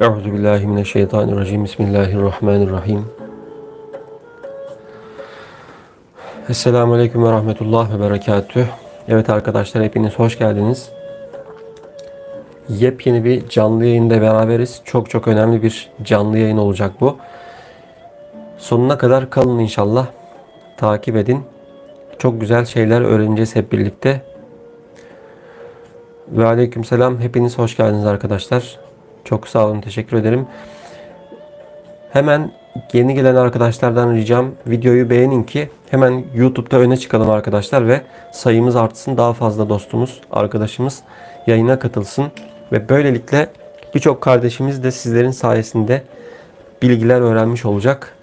Euzu billahi mineşşeytanirracim. Bismillahirrahmanirrahim. Esselamu aleyküm ve rahmetullah ve berekatüh. Evet arkadaşlar hepiniz hoş geldiniz. Yepyeni bir canlı yayında beraberiz. Çok çok önemli bir canlı yayın olacak bu. Sonuna kadar kalın inşallah. Takip edin. Çok güzel şeyler öğreneceğiz hep birlikte. Ve aleyküm selam. Hepiniz hoş geldiniz arkadaşlar. Çok sağ olun. Teşekkür ederim. Hemen yeni gelen arkadaşlardan ricam videoyu beğenin ki hemen YouTube'da öne çıkalım arkadaşlar ve sayımız artsın. Daha fazla dostumuz, arkadaşımız yayına katılsın. Ve böylelikle birçok kardeşimiz de sizlerin sayesinde bilgiler öğrenmiş olacak.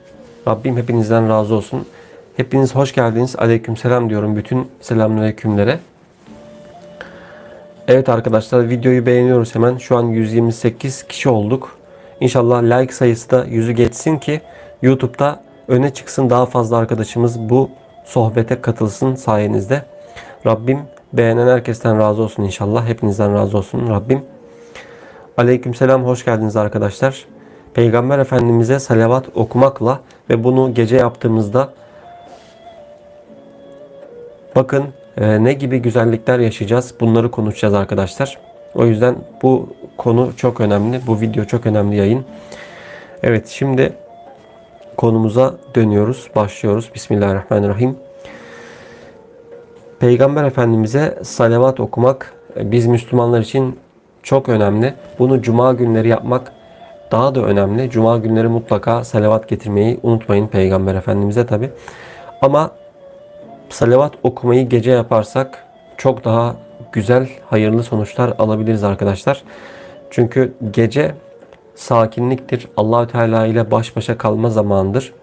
Rabbim hepinizden razı olsun. Hepiniz hoş geldiniz. Aleyküm selam diyorum bütün selamünaleykümlere. Evet arkadaşlar videoyu beğeniyoruz hemen. Şu an 128 kişi olduk. İnşallah like sayısı da yüzü geçsin ki YouTube'da öne çıksın daha fazla arkadaşımız bu sohbete katılsın sayenizde. Rabbim beğenen herkesten razı olsun inşallah. Hepinizden razı olsun Rabbim. Aleykümselam hoş geldiniz arkadaşlar. Peygamber Efendimiz'e salavat okumakla ve bunu gece yaptığımızda bakın e, ne gibi güzellikler yaşayacağız bunları konuşacağız arkadaşlar. O yüzden bu konu çok önemli. Bu video çok önemli yayın. Evet şimdi konumuza dönüyoruz. Başlıyoruz. Bismillahirrahmanirrahim. Peygamber Efendimiz'e salavat okumak e, biz Müslümanlar için çok önemli. Bunu cuma günleri yapmak daha da önemli. Cuma günleri mutlaka salavat getirmeyi unutmayın Peygamber Efendimiz'e tabi. Ama salavat okumayı gece yaparsak çok daha güzel, hayırlı sonuçlar alabiliriz arkadaşlar. Çünkü gece sakinliktir. Allahü Teala ile baş başa kalma zamanıdır.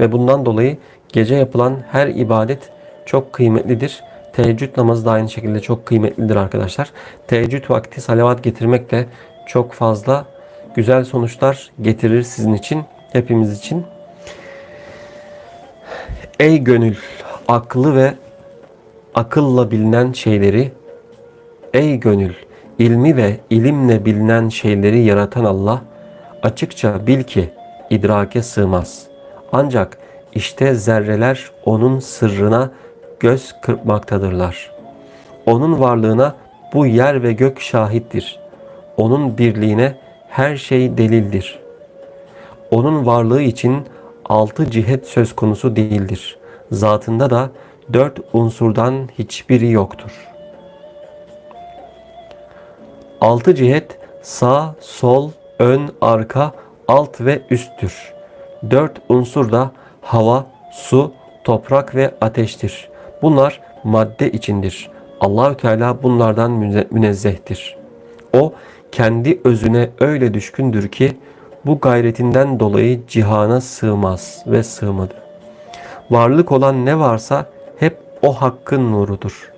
Ve bundan dolayı gece yapılan her ibadet çok kıymetlidir. Teheccüd namazı da aynı şekilde çok kıymetlidir arkadaşlar. Teheccüd vakti salavat getirmek de çok fazla güzel sonuçlar getirir sizin için, hepimiz için. Ey gönül, aklı ve akılla bilinen şeyleri, ey gönül, ilmi ve ilimle bilinen şeyleri yaratan Allah, açıkça bil ki idrake sığmaz. Ancak işte zerreler onun sırrına göz kırpmaktadırlar. Onun varlığına bu yer ve gök şahittir. Onun birliğine her şey delildir. Onun varlığı için altı cihet söz konusu değildir. Zatında da dört unsurdan hiçbiri yoktur. Altı cihet sağ, sol, ön, arka, alt ve üsttür. Dört unsur da hava, su, toprak ve ateştir. Bunlar madde içindir. Allahü Teala bunlardan münezzehtir. O kendi özüne öyle düşkündür ki bu gayretinden dolayı cihana sığmaz ve sığmadı. Varlık olan ne varsa hep o hakkın nurudur.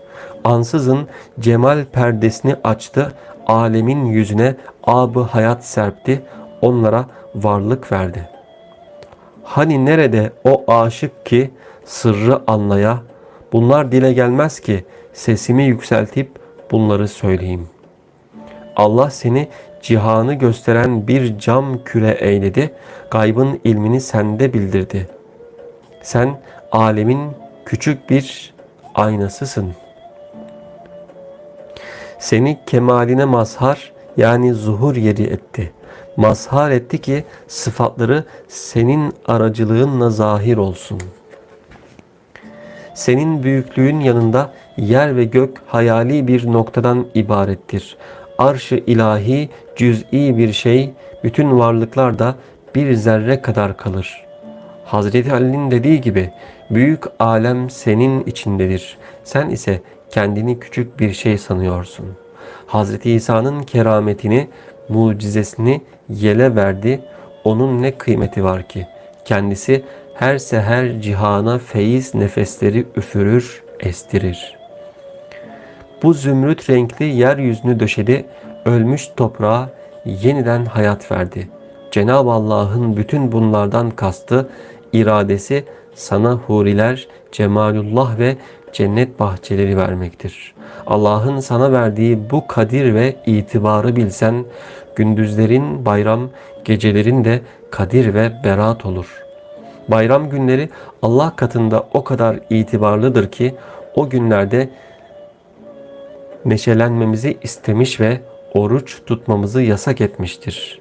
Ansızın cemal perdesini açtı, alemin yüzüne abı hayat serpti, onlara varlık verdi. Hani nerede o aşık ki sırrı anlaya, bunlar dile gelmez ki sesimi yükseltip bunları söyleyeyim. Allah seni cihanı gösteren bir cam küre eyledi, gaybın ilmini sende bildirdi. Sen alemin küçük bir aynasısın. Seni kemaline mazhar yani zuhur yeri etti. Mazhar etti ki sıfatları senin aracılığınla zahir olsun. Senin büyüklüğün yanında yer ve gök hayali bir noktadan ibarettir. Arş-ı ilahi cüz'i bir şey, bütün varlıklar da bir zerre kadar kalır. Hazreti Ali'nin dediği gibi büyük alem senin içindedir. Sen ise kendini küçük bir şey sanıyorsun. Hazreti İsa'nın kerametini, mucizesini yele verdi. Onun ne kıymeti var ki? Kendisi her seher cihana feyiz nefesleri üfürür, estirir. Bu zümrüt renkli yeryüzünü döşedi, ölmüş toprağa yeniden hayat verdi. Cenab-ı Allah'ın bütün bunlardan kastı, iradesi sana huriler, cemalullah ve cennet bahçeleri vermektir. Allah'ın sana verdiği bu kadir ve itibarı bilsen, gündüzlerin bayram, gecelerin de kadir ve berat olur. Bayram günleri Allah katında o kadar itibarlıdır ki o günlerde neşelenmemizi istemiş ve oruç tutmamızı yasak etmiştir.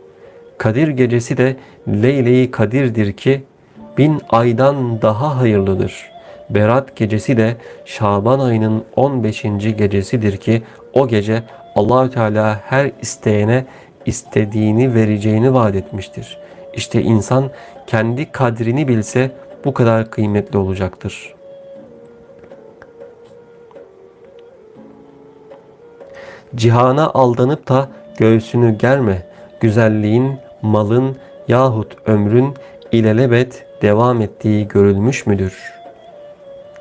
Kadir gecesi de Leyle-i Kadir'dir ki bin aydan daha hayırlıdır. Berat gecesi de Şaban ayının 15. gecesidir ki o gece Allahü Teala her isteyene istediğini vereceğini vaat etmiştir. İşte insan kendi kadrini bilse bu kadar kıymetli olacaktır. Cihana aldanıp da göğsünü germe. Güzelliğin, malın yahut ömrün ilelebet devam ettiği görülmüş müdür?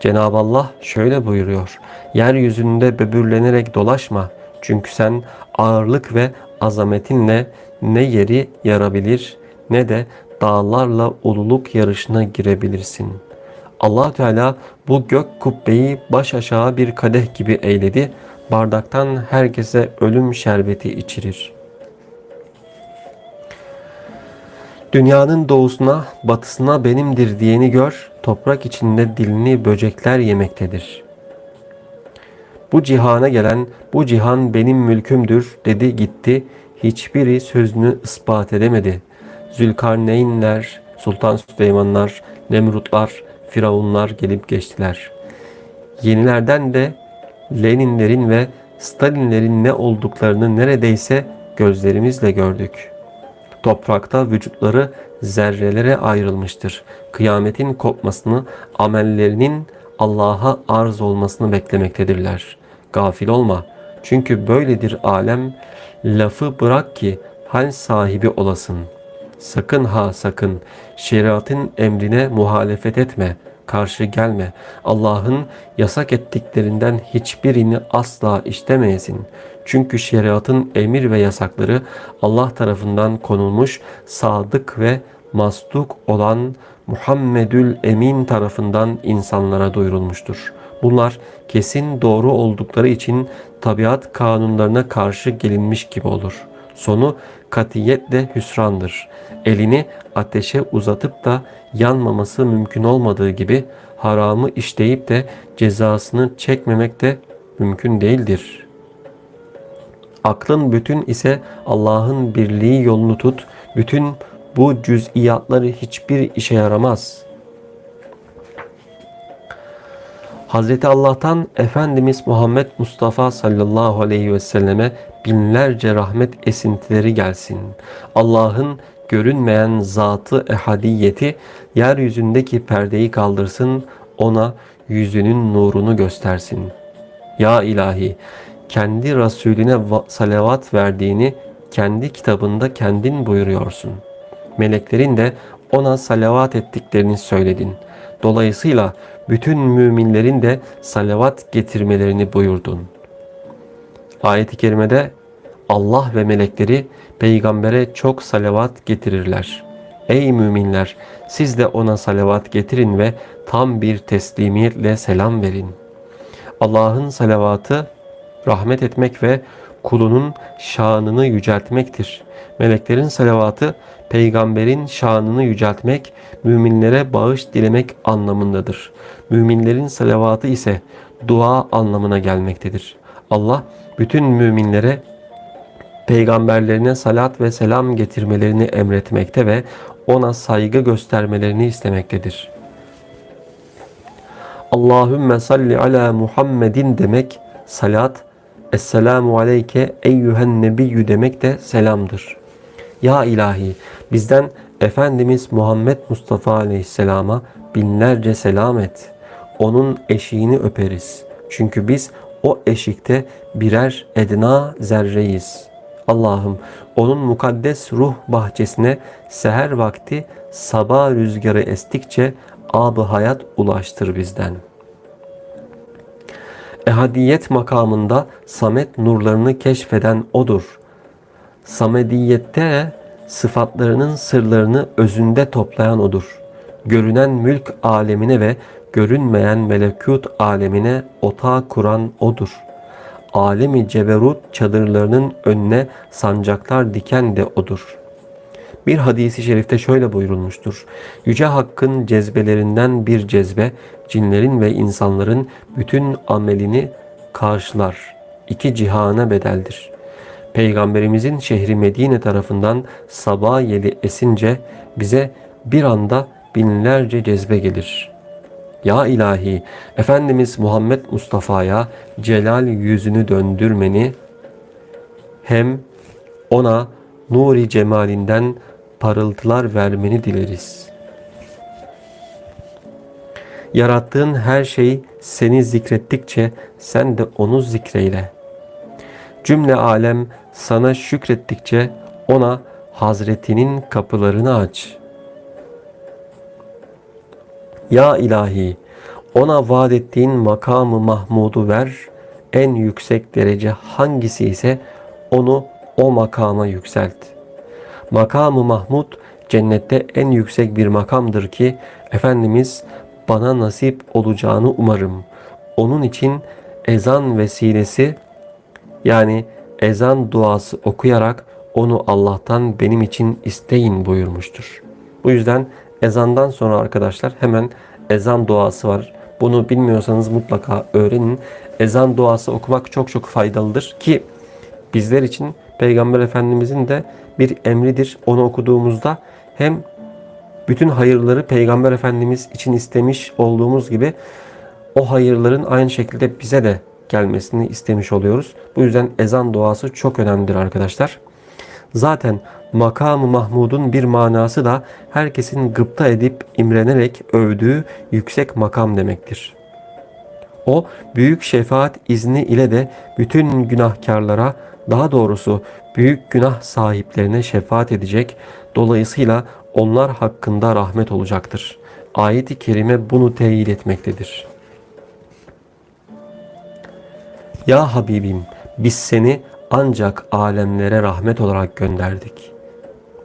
Cenab-ı Allah şöyle buyuruyor. Yeryüzünde böbürlenerek dolaşma. Çünkü sen ağırlık ve azametinle ne yeri yarabilir ne de dağlarla ululuk yarışına girebilirsin. allah Teala bu gök kubbeyi baş aşağı bir kadeh gibi eyledi. Bardaktan herkese ölüm şerbeti içirir. Dünyanın doğusuna, batısına benimdir diyeni gör, toprak içinde dilini böcekler yemektedir. Bu cihana gelen, bu cihan benim mülkümdür dedi gitti, hiçbiri sözünü ispat edemedi. Zülkarneynler, Sultan Süleymanlar, Nemrutlar, Firavunlar gelip geçtiler. Yenilerden de Leninlerin ve Stalinlerin ne olduklarını neredeyse gözlerimizle gördük. Toprakta vücutları zerrelere ayrılmıştır. Kıyametin kopmasını, amellerinin Allah'a arz olmasını beklemektedirler. Gafil olma. Çünkü böyledir alem. Lafı bırak ki hal sahibi olasın. Sakın ha sakın şeriatın emrine muhalefet etme, karşı gelme. Allah'ın yasak ettiklerinden hiçbirini asla işlemeyesin. Çünkü şeriatın emir ve yasakları Allah tarafından konulmuş sadık ve mastuk olan Muhammedül Emin tarafından insanlara duyurulmuştur. Bunlar kesin doğru oldukları için tabiat kanunlarına karşı gelinmiş gibi olur. Sonu katiyetle hüsrandır. Elini ateşe uzatıp da yanmaması mümkün olmadığı gibi haramı işleyip de cezasını çekmemek de mümkün değildir. Aklın bütün ise Allah'ın birliği yolunu tut. Bütün bu cüz'iyatları hiçbir işe yaramaz. Hazreti Allah'tan Efendimiz Muhammed Mustafa sallallahu aleyhi ve selleme binlerce rahmet esintileri gelsin. Allah'ın görünmeyen zatı ehadiyeti yeryüzündeki perdeyi kaldırsın, ona yüzünün nurunu göstersin. Ya ilahi, kendi Resulüne salavat verdiğini kendi kitabında kendin buyuruyorsun. Meleklerin de ona salavat ettiklerini söyledin. Dolayısıyla bütün müminlerin de salavat getirmelerini buyurdun. Ayet-i kerimede Allah ve melekleri peygambere çok salavat getirirler. Ey müminler siz de ona salavat getirin ve tam bir teslimiyetle selam verin. Allah'ın salavatı rahmet etmek ve kulunun şanını yüceltmektir. Meleklerin salavatı peygamberin şanını yüceltmek, müminlere bağış dilemek anlamındadır. Müminlerin salavatı ise dua anlamına gelmektedir. Allah bütün müminlere peygamberlerine salat ve selam getirmelerini emretmekte ve ona saygı göstermelerini istemektedir. Allahümme salli ala Muhammedin demek salat, Esselamu aleyke eyyühen nebiyyü demek de selamdır. Ya ilahi bizden Efendimiz Muhammed Mustafa aleyhisselama binlerce selam et. Onun eşiğini öperiz. Çünkü biz o eşikte birer edna zerreyiz. Allah'ım onun mukaddes ruh bahçesine seher vakti sabah rüzgarı estikçe ab hayat ulaştır bizden. Ehadiyet makamında Samet nurlarını keşfeden odur. Samediyette sıfatlarının sırlarını özünde toplayan odur. Görünen mülk alemine ve görünmeyen melekut alemine otağı kuran odur. Alemi ceberut çadırlarının önüne sancaklar diken de odur. Bir hadisi şerifte şöyle buyurulmuştur. Yüce Hakk'ın cezbelerinden bir cezbe, cinlerin ve insanların bütün amelini karşılar. İki cihana bedeldir. Peygamberimizin şehri Medine tarafından sabah yeli esince bize bir anda binlerce cezbe gelir. Ya ilahi, Efendimiz Muhammed Mustafa'ya celal yüzünü döndürmeni, hem ona nuri cemalinden parıltılar vermeni dileriz. Yarattığın her şey seni zikrettikçe sen de onu zikreyle. Cümle alem sana şükrettikçe ona Hazretinin kapılarını aç. Ya ilahi ona vaat ettiğin makamı Mahmud'u ver. En yüksek derece hangisi ise onu o makama yükselt. Makamı Mahmud cennette en yüksek bir makamdır ki Efendimiz bana nasip olacağını umarım. Onun için ezan vesilesi yani ezan duası okuyarak onu Allah'tan benim için isteyin buyurmuştur. Bu yüzden ezandan sonra arkadaşlar hemen ezan duası var. Bunu bilmiyorsanız mutlaka öğrenin. Ezan duası okumak çok çok faydalıdır ki bizler için Peygamber Efendimizin de bir emridir. Onu okuduğumuzda hem bütün hayırları Peygamber Efendimiz için istemiş olduğumuz gibi o hayırların aynı şekilde bize de gelmesini istemiş oluyoruz. Bu yüzden ezan duası çok önemlidir arkadaşlar. Zaten makamı Mahmud'un bir manası da herkesin gıpta edip imrenerek övdüğü yüksek makam demektir. O büyük şefaat izni ile de bütün günahkarlara daha doğrusu büyük günah sahiplerine şefaat edecek. Dolayısıyla onlar hakkında rahmet olacaktır. Ayet-i kerime bunu teyit etmektedir. Ya Habibim biz seni ancak alemlere rahmet olarak gönderdik.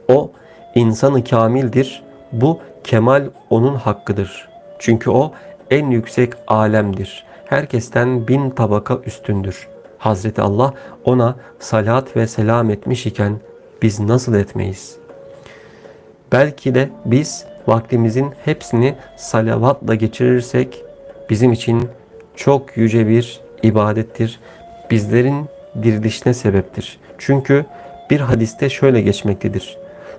O insanı kamildir. Bu kemal onun hakkıdır. Çünkü o en yüksek alemdir. Herkesten bin tabaka üstündür. Hazreti Allah ona salat ve selam etmiş iken biz nasıl etmeyiz? Belki de biz vaktimizin hepsini salavatla geçirirsek bizim için çok yüce bir ibadettir. Bizlerin dirilişine sebeptir. Çünkü bir hadiste şöyle geçmektedir.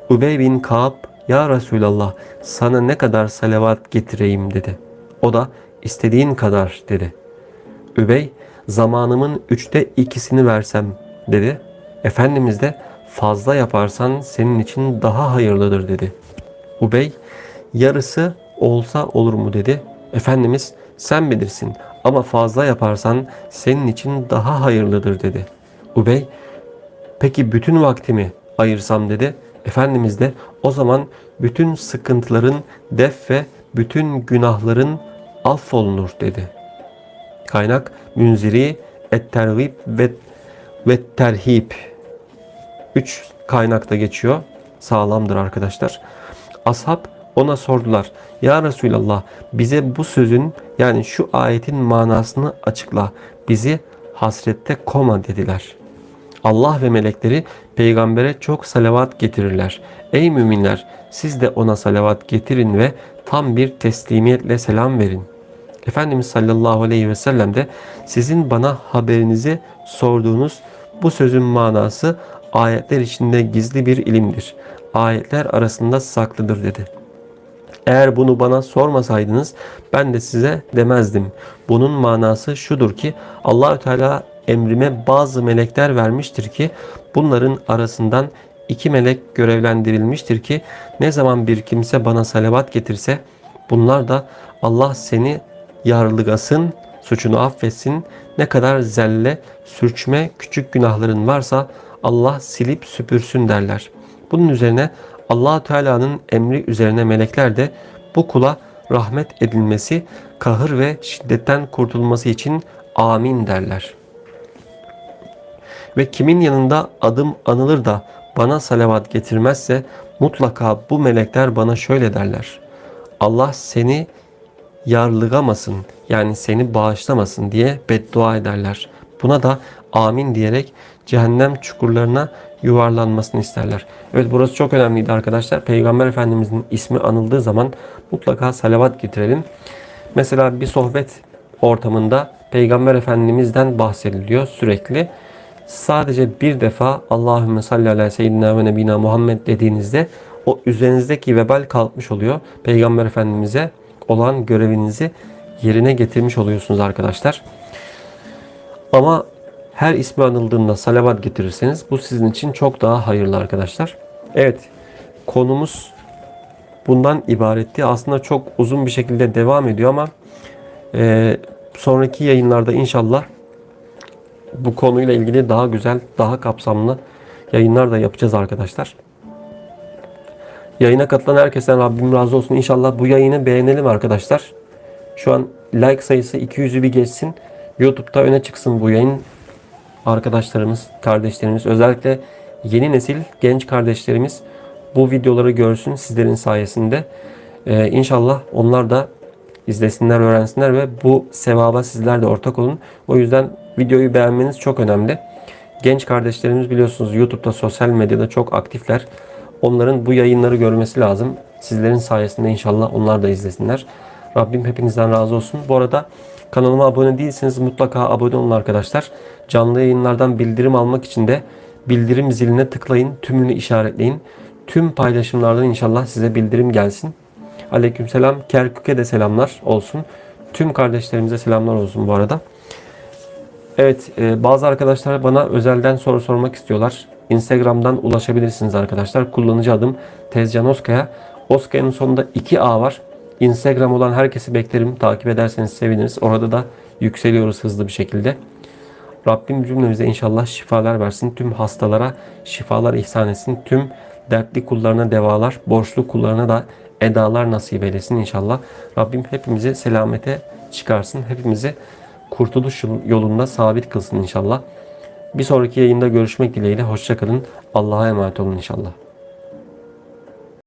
Ubey bin Kaab, Ya Resulallah sana ne kadar salavat getireyim dedi. O da istediğin kadar dedi. Übey, zamanımın üçte ikisini versem dedi. Efendimiz de fazla yaparsan senin için daha hayırlıdır dedi. Ubey, yarısı olsa olur mu dedi. Efendimiz sen bilirsin ama fazla yaparsan senin için daha hayırlıdır dedi. Ubey, peki bütün vaktimi ayırsam dedi. Efendimiz de o zaman bütün sıkıntıların def ve bütün günahların affolunur dedi. Kaynak Münziri, Et-Tergib ve ve. Üç kaynakta geçiyor. Sağlamdır arkadaşlar. Ashab ona sordular. Ya Resulallah bize bu sözün yani şu ayetin manasını açıkla. Bizi hasrette koma dediler. Allah ve melekleri peygambere çok salavat getirirler. Ey müminler siz de ona salavat getirin ve tam bir teslimiyetle selam verin. Efendimiz sallallahu aleyhi ve sellem de sizin bana haberinizi sorduğunuz bu sözün manası ayetler içinde gizli bir ilimdir. Ayetler arasında saklıdır dedi. Eğer bunu bana sormasaydınız ben de size demezdim. Bunun manası şudur ki Allahü Teala emrime bazı melekler vermiştir ki bunların arasından iki melek görevlendirilmiştir ki ne zaman bir kimse bana salavat getirse bunlar da Allah seni yarlıgasın, suçunu affetsin. Ne kadar zelle, sürçme, küçük günahların varsa Allah silip süpürsün derler. Bunun üzerine allah Teala'nın emri üzerine melekler de bu kula rahmet edilmesi, kahır ve şiddetten kurtulması için amin derler. Ve kimin yanında adım anılır da bana salavat getirmezse mutlaka bu melekler bana şöyle derler. Allah seni yarlıgamasın yani seni bağışlamasın diye beddua ederler. Buna da amin diyerek cehennem çukurlarına yuvarlanmasını isterler. Evet burası çok önemliydi arkadaşlar. Peygamber Efendimizin ismi anıldığı zaman mutlaka salavat getirelim. Mesela bir sohbet ortamında Peygamber Efendimiz'den bahsediliyor sürekli. Sadece bir defa Allahümme salli ala seyyidina ve nebina Muhammed dediğinizde o üzerinizdeki vebal kalkmış oluyor. Peygamber Efendimiz'e olan görevinizi yerine getirmiş oluyorsunuz arkadaşlar. Ama her ismi anıldığında salavat getirirseniz bu sizin için çok daha hayırlı arkadaşlar. Evet konumuz bundan ibaretti. Aslında çok uzun bir şekilde devam ediyor ama e, sonraki yayınlarda inşallah bu konuyla ilgili daha güzel, daha kapsamlı yayınlar da yapacağız arkadaşlar. Yayına katılan herkesten Rabbim razı olsun. İnşallah bu yayını beğenelim arkadaşlar. Şu an like sayısı 200'ü bir geçsin. YouTube'da öne çıksın bu yayın. Arkadaşlarımız, kardeşlerimiz, özellikle yeni nesil genç kardeşlerimiz bu videoları görsün sizlerin sayesinde. Ee, inşallah onlar da izlesinler, öğrensinler ve bu sevaba sizler de ortak olun. O yüzden videoyu beğenmeniz çok önemli. Genç kardeşlerimiz biliyorsunuz YouTube'da, sosyal medyada çok aktifler. Onların bu yayınları görmesi lazım. Sizlerin sayesinde inşallah onlar da izlesinler. Rabbim hepinizden razı olsun. Bu arada kanalıma abone değilseniz mutlaka abone olun arkadaşlar. Canlı yayınlardan bildirim almak için de bildirim ziline tıklayın. Tümünü işaretleyin. Tüm paylaşımlardan inşallah size bildirim gelsin. Aleykümselam. Kerkük'e de selamlar olsun. Tüm kardeşlerimize selamlar olsun bu arada. Evet, e, bazı arkadaşlar bana özelden soru sormak istiyorlar. Instagram'dan ulaşabilirsiniz arkadaşlar. Kullanıcı adım Tezcan Oskaya. Oskaya'nın sonunda 2A var. Instagram olan herkesi beklerim. Takip ederseniz seviniriz. Orada da yükseliyoruz hızlı bir şekilde. Rabbim cümlemize inşallah şifalar versin. Tüm hastalara şifalar ihsan etsin. Tüm dertli kullarına devalar, borçlu kullarına da edalar nasip eylesin inşallah. Rabbim hepimizi selamete çıkarsın. Hepimizi kurtuluş yolunda sabit kılsın inşallah. Bir sonraki yayında görüşmek dileğiyle. Hoşçakalın. Allah'a emanet olun inşallah.